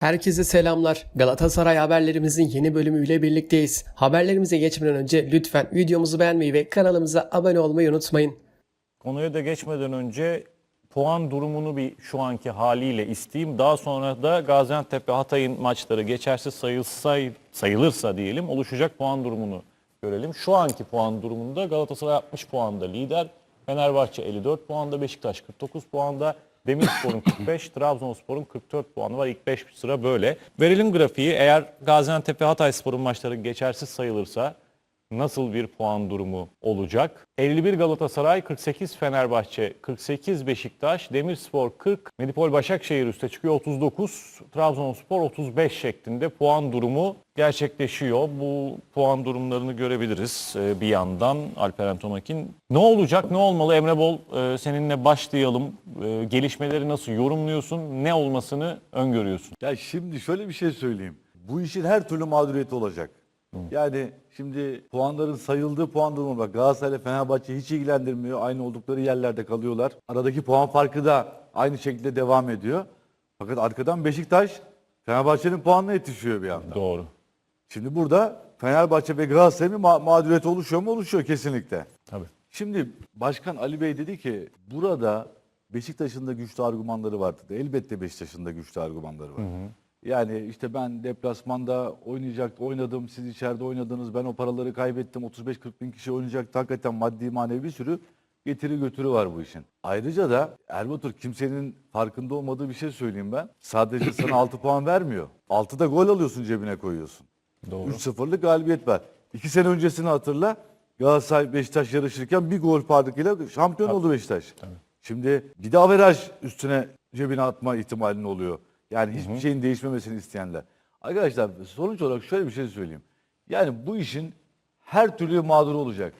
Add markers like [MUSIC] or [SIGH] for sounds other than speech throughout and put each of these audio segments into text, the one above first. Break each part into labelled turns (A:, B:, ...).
A: Herkese selamlar. Galatasaray haberlerimizin yeni bölümüyle birlikteyiz. Haberlerimize geçmeden önce lütfen videomuzu beğenmeyi ve kanalımıza abone olmayı unutmayın.
B: Konuya da geçmeden önce puan durumunu bir şu anki haliyle isteyeyim. Daha sonra da Gaziantep ve Hatay'ın maçları geçersiz sayılsa, sayılırsa diyelim oluşacak puan durumunu görelim. Şu anki puan durumunda Galatasaray 60 puanda lider, Fenerbahçe 54 puanda, Beşiktaş 49 puanda, Demirspor'un 45, Trabzonspor'un 44 puanı var. İlk 5 sıra böyle. Verelim grafiği. Eğer Gaziantep ve Hatayspor'un maçları geçersiz sayılırsa nasıl bir puan durumu olacak? 51 Galatasaray, 48 Fenerbahçe, 48 Beşiktaş, Demirspor 40, Medipol Başakşehir üste çıkıyor 39, Trabzonspor 35 şeklinde puan durumu gerçekleşiyor. Bu puan durumlarını görebiliriz ee, bir yandan Alperen Tomakin. Ne olacak, ne olmalı Emre Bol e, seninle başlayalım. E, Gelişmeleri nasıl yorumluyorsun, ne olmasını öngörüyorsun?
C: Ya şimdi şöyle bir şey söyleyeyim. Bu işin her türlü mağduriyeti olacak. Yani şimdi puanların sayıldığı puan durumu bak Galatasaray ile Fenerbahçe hiç ilgilendirmiyor. Aynı oldukları yerlerde kalıyorlar. Aradaki puan farkı da aynı şekilde devam ediyor. Fakat arkadan Beşiktaş Fenerbahçe'nin puanına yetişiyor bir anda.
B: Doğru.
C: Şimdi burada Fenerbahçe ve Galatasaray'ın ma- mağduriyeti oluşuyor mu? Oluşuyor kesinlikle.
B: Tabii.
C: Şimdi Başkan Ali Bey dedi ki burada Beşiktaş'ın da güçlü argümanları vardı. Elbette Beşiktaş'ın da güçlü argümanları var. Yani işte ben deplasmanda oynayacak, oynadım, siz içeride oynadınız, ben o paraları kaybettim, 35-40 bin kişi oynayacaktı. Hakikaten maddi manevi bir sürü getiri götürü var bu işin. Ayrıca da Erbatur kimsenin farkında olmadığı bir şey söyleyeyim ben. Sadece sana 6 [CLEARS THROAT] puan vermiyor. 6'da gol alıyorsun cebine koyuyorsun.
B: Doğru.
C: 3-0'lık galibiyet var. İki sene öncesini hatırla. Galatasaray Beşiktaş yarışırken bir gol farkıyla şampiyon oldu Beşiktaş. Şimdi bir de averaj üstüne cebine atma ihtimalin oluyor. Yani hiçbir şeyin değişmemesini isteyenler. Arkadaşlar sonuç olarak şöyle bir şey söyleyeyim. Yani bu işin her türlü mağdur olacak.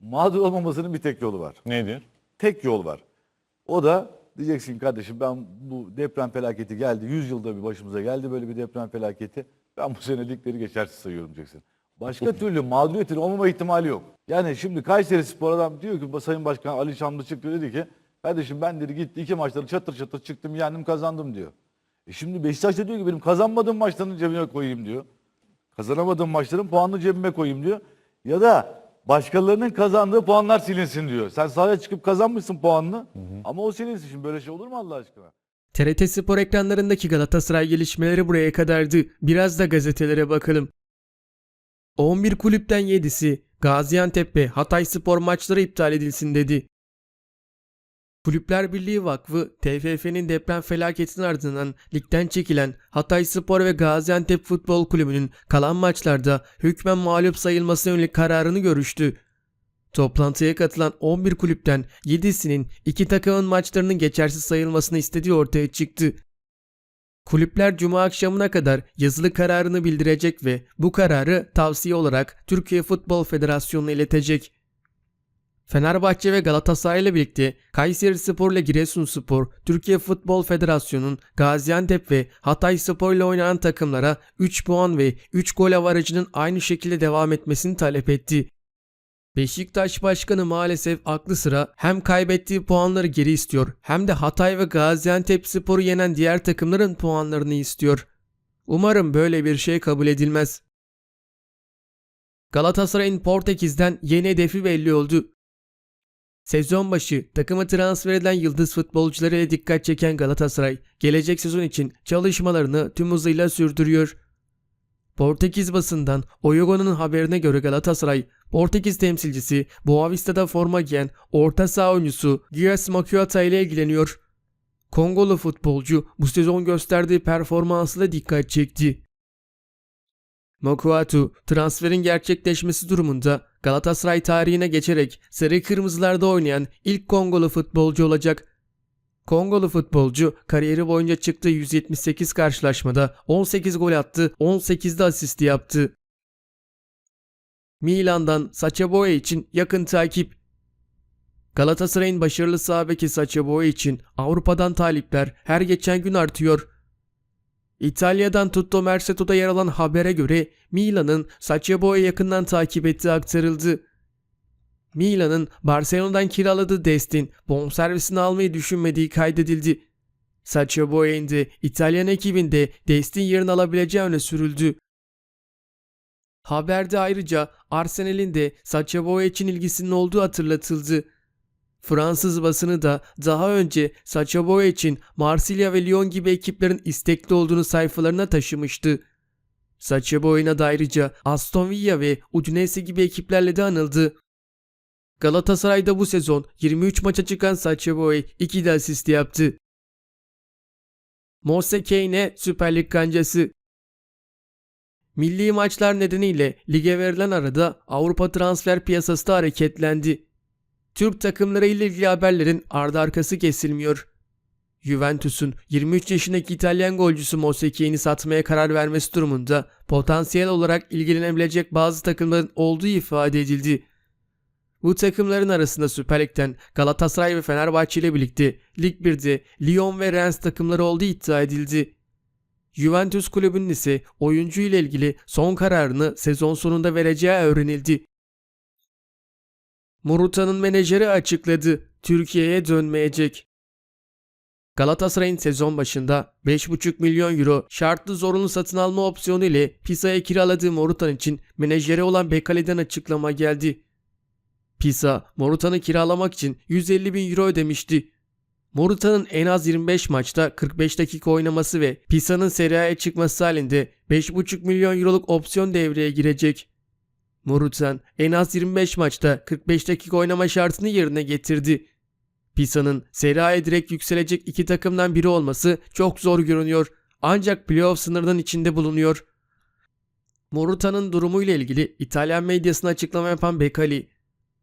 C: Mağdur olmamasının bir tek yolu var.
B: Nedir?
C: Tek yol var. O da diyeceksin kardeşim ben bu deprem felaketi geldi. 100 yılda bir başımıza geldi böyle bir deprem felaketi. Ben bu senelikleri geçersiz sayıyorum diyeceksin. Başka türlü mağduriyetin olmama ihtimali yok. Yani şimdi Kayseri Spor adam diyor ki Sayın Başkan Ali Şamlı çıktı dedi ki kardeşim ben dedi gitti iki maçları çatır çatır çıktım yendim kazandım diyor. E şimdi Beşiktaş da diyor ki benim kazanmadığım maçların cebine koyayım diyor. Kazanamadığım maçların puanını cebime koyayım diyor. Ya da başkalarının kazandığı puanlar silinsin diyor. Sen sahaya çıkıp kazanmışsın puanını ama o silinsin. Şimdi böyle şey olur mu Allah aşkına?
A: TRT Spor ekranlarındaki Galatasaray gelişmeleri buraya kadardı. Biraz da gazetelere bakalım. 11 kulüpten 7'si Gaziantep ve Hatay Spor maçları iptal edilsin dedi. Kulüpler Birliği Vakfı, TFF'nin deprem felaketinin ardından ligden çekilen Hatay Spor ve Gaziantep Futbol Kulübü'nün kalan maçlarda hükmen mağlup sayılması yönelik kararını görüştü. Toplantıya katılan 11 kulüpten 7'sinin iki takımın maçlarının geçersiz sayılmasını istediği ortaya çıktı. Kulüpler cuma akşamına kadar yazılı kararını bildirecek ve bu kararı tavsiye olarak Türkiye Futbol Federasyonu'na iletecek. Fenerbahçe ve Galatasaray ile birlikte Kayseri Spor ile Giresunspor, Türkiye Futbol Federasyonu'nun Gaziantep ve Hatay Spor ile oynanan takımlara 3 puan ve 3 gol avarajının aynı şekilde devam etmesini talep etti. Beşiktaş Başkanı maalesef aklı sıra hem kaybettiği puanları geri istiyor hem de Hatay ve Gaziantep Spor'u yenen diğer takımların puanlarını istiyor. Umarım böyle bir şey kabul edilmez. Galatasaray'ın Portekiz'den yeni hedefi belli oldu. Sezon başı takıma transfer edilen yıldız futbolcuları ile dikkat çeken Galatasaray, gelecek sezon için çalışmalarını tüm hızıyla sürdürüyor. Portekiz basından Oyogo'nun haberine göre Galatasaray, Portekiz temsilcisi Boavista'da forma giyen orta saha oyuncusu Gias Makuata ile ilgileniyor. Kongolu futbolcu bu sezon gösterdiği performansıyla dikkat çekti. Mokuatu transferin gerçekleşmesi durumunda Galatasaray tarihine geçerek sarı kırmızılarda oynayan ilk Kongolu futbolcu olacak. Kongolu futbolcu kariyeri boyunca çıktığı 178 karşılaşmada 18 gol attı, 18'de asist yaptı. Milan'dan Sacha Boey için yakın takip. Galatasaray'ın başarılı sağ beki Sacha Boey için Avrupa'dan talipler her geçen gün artıyor. İtalya'dan Tutto Mercato'da yer alan habere göre Milan'ın Sacha Boey'i yakından takip ettiği aktarıldı. Milan'ın Barcelona'dan kiraladığı Destin bonservisini almayı düşünmediği kaydedildi. Sacha Boey'in de İtalyan ekibinde Dest'in yerini alabileceği öne sürüldü. Haberde ayrıca Arsenal'in de Sacha Boey için ilgisinin olduğu hatırlatıldı. Fransız basını da daha önce Sacha Boey için Marsilya ve Lyon gibi ekiplerin istekli olduğunu sayfalarına taşımıştı. Sacha Boey'in adı ayrıca Aston Villa ve Udinese gibi ekiplerle de anıldı. Galatasaray'da bu sezon 23 maça çıkan Sacha Boey 2 de asist yaptı. Mose Kane Süper Lig kancası Milli maçlar nedeniyle lige verilen arada Avrupa transfer piyasası da hareketlendi. Türk takımları ile ilgili haberlerin ardı arkası kesilmiyor. Juventus'un 23 yaşındaki İtalyan golcüsü Mose Kane'i satmaya karar vermesi durumunda potansiyel olarak ilgilenebilecek bazı takımların olduğu ifade edildi. Bu takımların arasında Süper Lig'den Galatasaray ve Fenerbahçe ile birlikte Lig 1'de Lyon ve Rennes takımları olduğu iddia edildi. Juventus kulübünün ise oyuncu ile ilgili son kararını sezon sonunda vereceği öğrenildi. Moruta'nın menajeri açıkladı. Türkiye'ye dönmeyecek. Galatasaray'ın sezon başında 5,5 milyon euro şartlı zorunlu satın alma opsiyonu ile Pisa'ya kiraladığı Morutan için menajeri olan Bekale'den açıklama geldi. Pisa, Morutan'ı kiralamak için 150 bin euro ödemişti. Morutan'ın en az 25 maçta 45 dakika oynaması ve Pisa'nın Serie çıkması halinde 5,5 milyon euroluk opsiyon devreye girecek. Morutan en az 25 maçta 45 dakika oynama şartını yerine getirdi. Pisa'nın Serie A'ya direkt yükselecek iki takımdan biri olması çok zor görünüyor ancak playoff sınırının içinde bulunuyor. Moruta'nın durumuyla ilgili İtalyan medyasına açıklama yapan Bekali,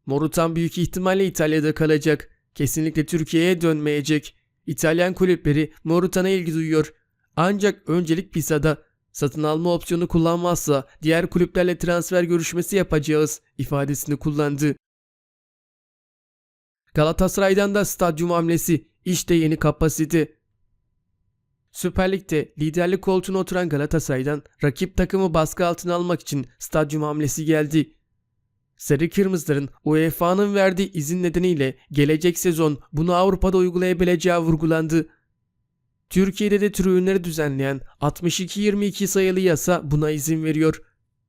A: Morutan büyük ihtimalle İtalya'da kalacak. Kesinlikle Türkiye'ye dönmeyecek. İtalyan kulüpleri Morutan'a ilgi duyuyor. Ancak öncelik Pisa'da satın alma opsiyonu kullanmazsa diğer kulüplerle transfer görüşmesi yapacağız ifadesini kullandı. Galatasaray'dan da stadyum hamlesi işte yeni kapasite. Süper Lig'de liderlik koltuğuna oturan Galatasaray'dan rakip takımı baskı altına almak için stadyum hamlesi geldi. Sarı Kırmızıların UEFA'nın verdiği izin nedeniyle gelecek sezon bunu Avrupa'da uygulayabileceği vurgulandı. Türkiye'de de tribünleri düzenleyen 62-22 sayılı yasa buna izin veriyor.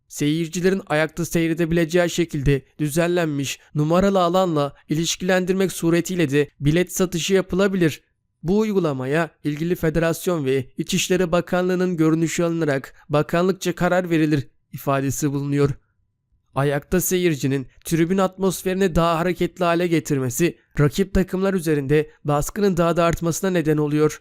A: Seyircilerin ayakta seyredebileceği şekilde düzenlenmiş numaralı alanla ilişkilendirmek suretiyle de bilet satışı yapılabilir. Bu uygulamaya ilgili federasyon ve İçişleri Bakanlığı'nın görünüşü alınarak bakanlıkça karar verilir ifadesi bulunuyor. Ayakta seyircinin tribün atmosferini daha hareketli hale getirmesi rakip takımlar üzerinde baskının daha da artmasına neden oluyor.